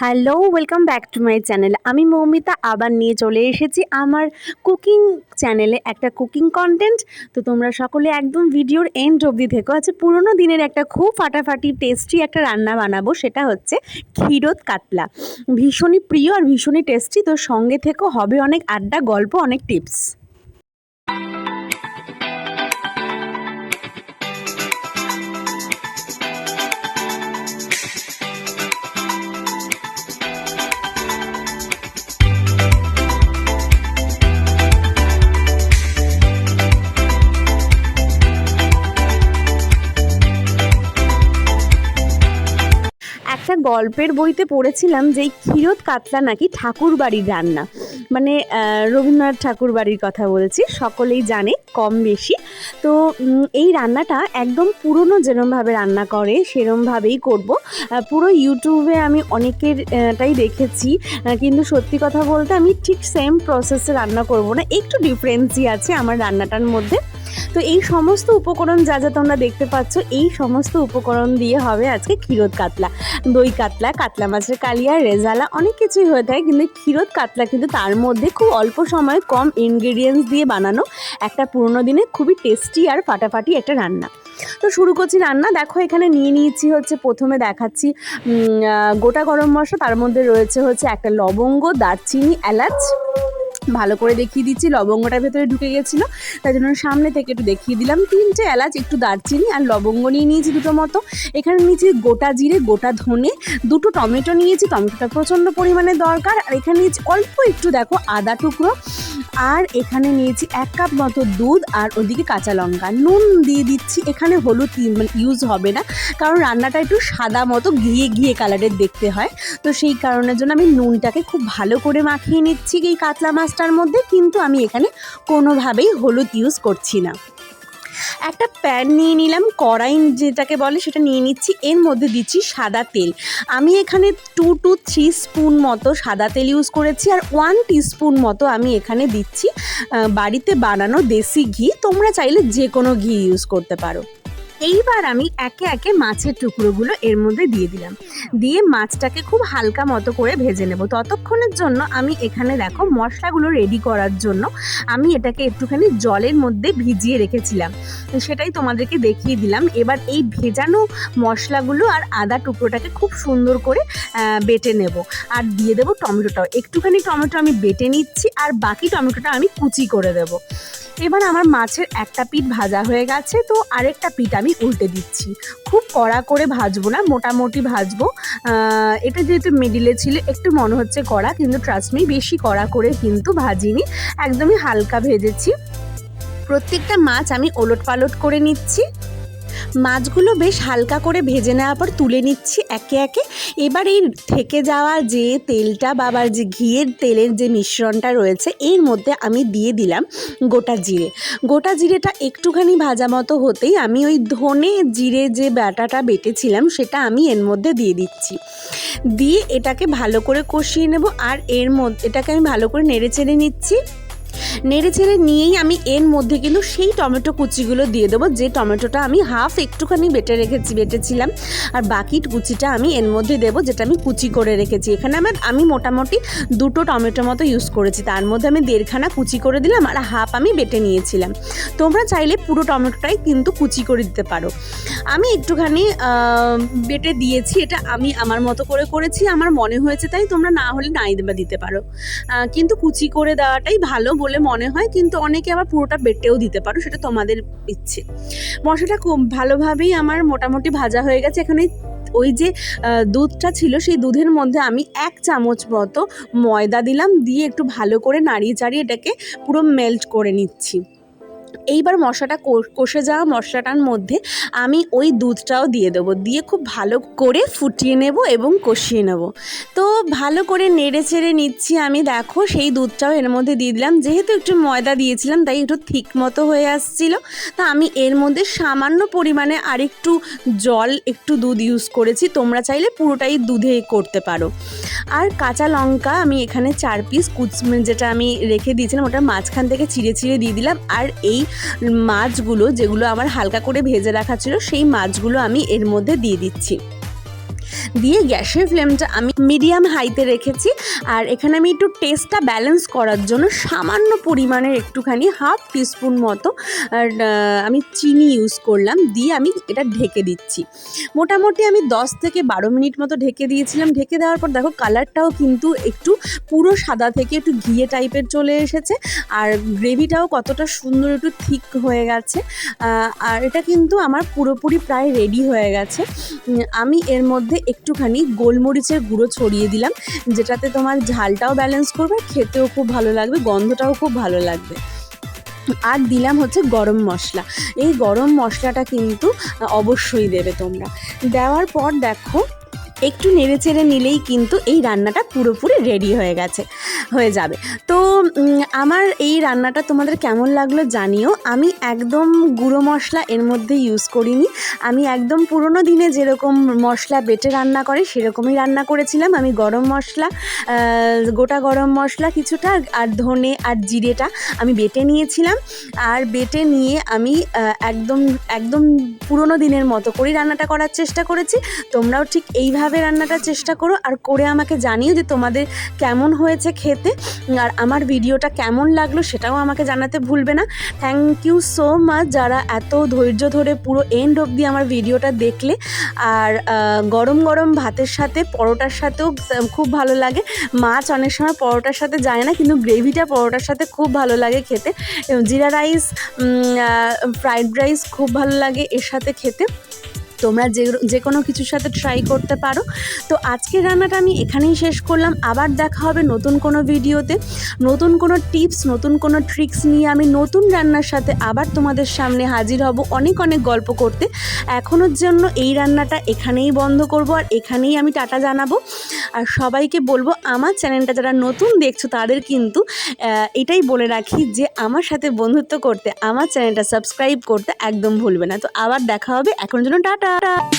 Hello welcome back to my channel আমি মৌমিতা আবার নিয়ে চলে এসেছি আমার কুকিং চ্যানেলে একটা কুকিং কন্টেন্ট তো তোমরা সকলে একদম ভিডিওর এন্ড অবধি থেকো। আছে পুরোনো দিনের একটা খুব ফাটাফাটি টেস্টি একটা রান্না বানাবো, সেটা হচ্ছে ক্ষীরোদ কাতলা। ভীষণই প্রিয় আর ভীষণই টেস্টি তো সঙ্গে থেকেও হবে অনেক আড্ডা, গল্প, অনেক টিপস গল্পের বইতে পড়েছিলাম যে এই ক্ষীরোদ কাতলা নাকি ঠাকুর বাড়ির রান্না। মানে রবীন্দ্রনাথ ঠাকুর বাড়ির কথা বলছি সকলেই জানে কম বেশি। তো এই রান্নাটা একদম পুরনো যেরমভাবে রান্না করে সেরমভাবেই করব। পুরো ইউটিউবে আমি অনেকের আহ, টাই দেখেছি। কিন্তু সত্যি কথা বলতে আমি ঠিক সেম প্রসেসে রান্না করব না। একটু ডিফারেন্সই আছে আমার রান্নাটার মধ্যে। তো এই সমস্ত উপকরণ যা যা তোমরা দেখতে পাচ্ছ, এই সমস্ত উপকরণ দিয়ে হবে আজকে ক্ষীরোদ কাতলা। দই কাতলা কাতলা মাছের কালিয়া, রেজালা অনেক কিছুই হয়ে থাকে, কিন্তু ক্ষীরোদ কাতলা কিন্তু তার মধ্যে খুব অল্প সময়ে কম ইনগ্রেডিয়েন্টস দিয়ে বানানো একটা পুরোনো দিনে খুবই টেস্টি আর ফাটাফাটি একটা রান্না। তো শুরু করছি রান্না। দেখো, এখানে নিয়ে নিয়েছি হচ্ছে, প্রথমে দেখাচ্ছি গোটা গরম মশলা, তার মধ্যে রয়েছে হচ্ছে একটা লবঙ্গ, দারচিনি, এলাচ ভালো করে দেখিয়ে দিচ্ছি লবঙ্গটা ভেতরে ঢুকে গেছিল। তাই জন্য সামনে থেকে একটু দেখিয়ে দিলাম। তিনটে এলাচ, একটু দারচিনি আর লবঙ্গ নিয়ে নিয়েছি দুটো মতো। এখানে নিয়েছি গোটা জিরে, গোটা ধনে, দুটো টমেটো নিয়েছি। টমেটোটা প্রচণ্ড পরিমাণে দরকার। আর এখানে নিয়েছি অল্প একটু, দেখো, আদা টুকরো। আর এখানে নিয়েছি এক কাপ মতো দুধ আর ওদিকে কাঁচা লঙ্কা। নুন দিয়ে দিচ্ছি। এখানে হলুদ মানে ইউজ হবে না। কারণ রান্নাটা একটু সাদা মতো, ঘিয়ে ঘিয়ে কালারের দেখতে হয়। তো সেই কারণের জন্য আমি নুনটাকে খুব ভালো করে মাখিয়ে নিচ্ছি এই কাতলা মাছটার মধ্যে কিন্তু আমি এখানে কোনোভাবেই হলুদ ইউজ করছি না। একটা প্যান নিয়ে নিলাম কড়াই যেটাকে বলে সেটা নিয়ে নিচ্ছি, এর মধ্যে দিচ্ছি সাদা তেল। আমি এখানে টু টু থ্রি স্পুন মতো সাদা তেল ইউজ করেছি আর ওয়ান স্পুন মতো আমি এখানে দিচ্ছি বাড়িতে বানানো দেশি ঘি। তোমরা চাইলে যে কোনো ঘি ইউজ করতে পারো। এইবার আমি একে একে মাছের টুকরোগুলো এর মধ্যে দিয়ে দিলাম। দিয়ে মাছটাকে খুব হালকা মতো করে ভেজে নেব। ততক্ষণের জন্য আমি এখানে দেখো মশলাগুলো রেডি করার জন্য আমি এটাকে একটুখানি জলের মধ্যে ভিজিয়ে রেখেছিলাম। সেটাই তোমাদেরকে দেখিয়ে দিলাম। এবার এই ভেজানো মশলাগুলো আর আদা টুকরোটাকে খুব সুন্দর করে বেটে নেব। আর দিয়ে দেবো টমেটোটাও। একটুখানি টমেটো আমি বেটে নিচ্ছি আর বাকি টমেটোটা আমি কুচি করে দেব। এবার আমার মাছের একটা পিঠ ভাজা হয়ে গেছে, তো আরেকটা পিঠ আমি উল্টে দিচ্ছি। খুব কড়া করে ভাজবো না, মোটামুটি ভাজবো। এটা যেহেতু মিডিলে ছিল, একটু মনে হচ্ছে কড়া, কিন্তু ট্রাস্টমি বেশি কড়া করে কিন্তু ভাজিনি। একদমই হালকা ভেজেছি। প্রত্যেকটা মাছ আমি ওলট পালট করে নিচ্ছি। মাছগুলো বেশ হালকা করে ভেজে নেওয়ার পর তুলে নিচ্ছি একে একে। এবার এই থেকে যাওয়া যে তেলটা বা আবার যে ঘিয়ের তেলের যে মিশ্রণটা রয়েছে, এর মধ্যে আমি দিয়ে দিলাম গোটা জিরে। গোটা জিরেটা একটুখানি ভাজা মতো হতেই আমি ওই ধনে জিরে যে ব্যাটাটা বেটেছিলাম, সেটা আমি এর মধ্যে দিয়ে দিচ্ছি। দিয়ে এটাকে ভালো করে কষিয়ে নেব, আর এর মধ্যে, এটাকে আমি ভালো করে নেড়ে চেড়ে নিচ্ছি। নেড়ে ছেড়ে নিয়েই আমি এর মধ্যে কিন্তু সেই টমেটো কুচিগুলো দিয়ে দেবো। যে টমেটোটা আমি হাফ একটুখানি বেটে রেখেছি, বেটেছিলাম। আর বাকি কুচিটা আমি এর মধ্যে দেবো, যেটা আমি কুচি করে রেখেছি। এখানে আমার, আমি মোটামুটি দুটো টমেটো মতো ইউজ করেছি। তার মধ্যে আমি দেড়খানা কুচি করে দিলাম আর হাফ আমি বেটে নিয়েছিলাম। তোমরা চাইলে পুরো টমেটোটাই কিন্তু কুচি করে দিতে পারো। আমি একটুখানি বেটে দিয়েছি, এটা আমি আমার মতো করে করেছি, আমার মনে হয়েছে তাই তোমরা না হলে নাই দেবা দিতে পারো। কিন্তু কুচি করে দেওয়াটাই ভালো বলে মনে হয়, কিন্তু অনেকে আবার পুরোটা বেটেও দিতে পারো, সেটা তোমাদের ইচ্ছে। মশলাটা খুব ভালোভাবেই আমার মোটামুটি ভাজা হয়ে গেছে, এখানে ওই যে দুধটা ছিল, সেই দুধের মধ্যে আমি এক চামচ মতো ময়দা দিলাম, দিয়ে একটু ভালো করে নাড়িয়ে চাড়িয়ে এটাকে পুরো মেল্ট করে নিচ্ছি। এইবার মশলাটা কষে যাওয়া মশলাটার মধ্যে আমি ওই দুধটাও দিয়ে দেবো। দিয়ে খুব ভালো করে ফুটিয়ে নেব এবং কষিয়ে নেব। তো ভালো করে নেড়ে চেড়ে নিচ্ছি আমি। দেখো সেই দুধটাও এর মধ্যে দিয়ে দিলাম। যেহেতু একটু ময়দা দিয়েছিলাম, তাই একটু থিক মতো হয়ে আসছিল। তা আমি এর মধ্যে সামান্য পরিমাণে আরেকটু জল, একটু দুধ ইউজ করেছি। তোমরা চাইলে পুরোটাই দুধে করতে পারো। আর কাঁচা লঙ্কা আমি এখানে চার পিস কুচ, যেটা আমি রেখে দিয়েছিলাম ওটা মাঝখান থেকে চিড়ে চিড়ে দিয়ে দিলাম। আর এই মাছগুলো যেগুলো আমার হালকা করে ভেজে রাখা ছিল, সেই মাছগুলো আমি এর মধ্যে দিয়ে দিচ্ছি। দিয়ে গ্যাসের ফ্লেমটা আমি মিডিয়াম হাইতে রেখেছি। আর এখানে আমি একটু টেস্টটা ব্যালেন্স করার জন্য সামান্য পরিমাণের একটুখানি হাফ টিস্পুন মতো আমি চিনি ইউজ করলাম, দিয়ে আমি এটা ঢেকে দিচ্ছি। মোটামুটি আমি দশ থেকে বারো মিনিট মতো ঢেকে দিয়েছিলাম। ঢেকে দেওয়ার পর দেখো কালারটাও কিন্তু একটু পুরো সাদা থেকে একটু ঘিয়ে টাইপের চলে এসেছে। আর গ্রেভিটাও কতটা সুন্দর একটু থিক হয়ে গেছে। আর এটা কিন্তু আমার পুরোপুরি প্রায় রেডি হয়ে গেছে। আমি এর মধ্যে একটুখানি গোলমরিচের গুঁড়ো ছড়িয়ে দিলাম, যেটাতে তোমার ঝালটাও ব্যালেন্স করবে, খেতেও খুব ভালো লাগবে, গন্ধটাও খুব ভালো লাগবে। আর দিলাম হচ্ছে গরম মশলা। এই গরম মশলাটা কিন্তু অবশ্যই দেবে তোমরা। দেওয়ার পর দেখো একটু নেড়ে চেড়ে নিলেই কিন্তু এই রান্নাটা পুরোপুরি রেডি হয়ে গেছে, হয়ে যাবে। তো আমার এই রান্নাটা তোমাদের কেমন লাগল জানিও। আমি একদম গুঁড়ো মশলা এর মধ্যে ইউজ করিনি। আমি একদম পুরোনো দিনে যেরকম মশলা বেটে রান্না করে, সেরকমই রান্না করেছিলাম। আমি গরম মশলা গোটা গরম মশলা কিছুটা, আর ধনে আর জিরেটা আমি বেটে নিয়েছিলাম। আর বেটে নিয়ে আমি একদম একদম পুরোনো দিনের মতো করেই রান্নাটা করার চেষ্টা করেছি। তোমরাও ঠিক এইভাবে রান্নাটা চেষ্টা করো আর করে আমাকে জানিও যে তোমাদের কেমন হয়েছে খেতে আর আমার ভিডিওটা কেমন লাগল সেটাও আমাকে জানাতে ভুলবে না। থ্যাংক ইউ সো মাচ যারা এত ধৈর্য ধরে পুরো এন্ড অবধি আমার ভিডিওটা দেখলে আর গরম গরম ভাতের সাথে, পরোটার সাথেও খুব ভালো লাগে। মাছ অনেক সময় পরোটার সাথে যায় না কিন্তু গ্রেভিটা পরোটার সাথে খুব ভালো লাগে খেতে। জিরা রাইস ফ্রাইড রাইস খুব ভালো লাগে এর সাথে খেতে। তোমরা যে যে কোনো কিছুর সাথে ট্রাই করতে পারো। তো আজকের রান্নাটা আমি এখানেই শেষ করলাম। আবার দেখা হবে নতুন কোনো ভিডিওতে। নতুন কোনো টিপস নতুন কোনো ট্রিক্স নিয়ে আমি নতুন রান্নার সাথে আবার তোমাদের সামনে হাজির হব অনেক অনেক গল্প করতে। এখনোর জন্য এই রান্নাটা এখানেই বন্ধ করব আর এখানেই আমি টাটা জানাব। আর সবাইকে বলব, আমার চ্যানেলটা যারা নতুন দেখছ, তাদের কিন্তু এটাই বলে রাখি যে, আমার সাথে বন্ধুত্ব করতে, আমার চ্যানেলটা সাবস্ক্রাইব করতে একদম ভুলবে না। তো আবার দেখা হবে। এখন জন্য টাটা। ララ